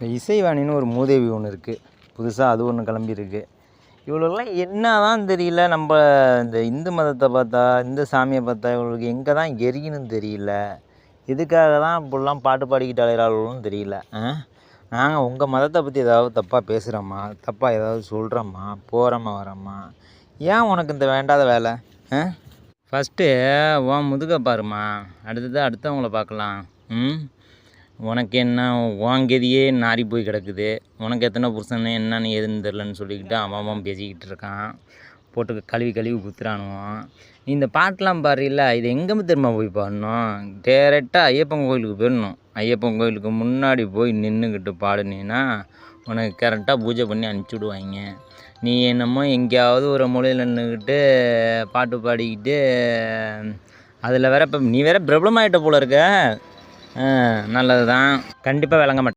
இப்போ இசைவாணின்னு ஒரு மூதேவி ஒன்று இருக்குது புதுசாக அது ஒன்று கிளம்பியிருக்கு. இவ்வளோலாம் என்ன தான் தெரியல நம்ம இந்த இந்து மதத்தை பார்த்தா இந்த சாமியை பார்த்தா இவங்களுக்கு எங்கே தான் எரியுன்னு தெரியல. இதுக்காக தான் இப்படிலாம் பாட்டு பாடிக்கிட்டு அலைகிறாளுன்னு தெரியல. ஆ? நாங்கள் உங்கள் மதத்தை பற்றி ஏதாவது தப்பாக பேசுகிறோம்மா தப்பாக ஏதாவது சொல்கிறோம்மா போகிறோமா வரோம்மா ஏன் உனக்கு இந்த வேண்டாத வேலை? ஆ? ஃபஸ்ட்டு உன் முதுக பாருமா அடுத்தது அடுத்தவங்கள பார்க்கலாம். ம்? உனக்கு என்ன உன் கதியே நாரி போய் கிடக்குது. உனக்கு எத்தனை புருஷன் என்னன்னு ஏதுன்னு தெரிலன்னு சொல்லிக்கிட்டு அவன் அவன் பேசிக்கிட்டு இருக்கான். போட்டு கழுவி கழுவி குத்துறானுவான். நீ இந்த பாட்டெலாம் பாருல இது எங்கே திரும்ப போய் பாடணும்? டேரெக்டாக ஐயப்பன் கோயிலுக்கு போயிடணும். ஐயப்பன் கோயிலுக்கு முன்னாடி போய் நின்றுக்கிட்டு பாடுனீன்னா உனக்கு கரெக்டாக பூஜை பண்ணி அனுப்பிச்சி விடுவாங்க. நீ என்னமோ எங்கேயாவது ஒரு மூலையில் நின்றுக்கிட்டு பாட்டு பாடிக்கிட்டு அதில் வேற இப்போ நீ வேற பிரபலமாயிட்ட போல இருக்க. நல்லது தான் கண்டிப்பாக விளங்க மாட்டேன்.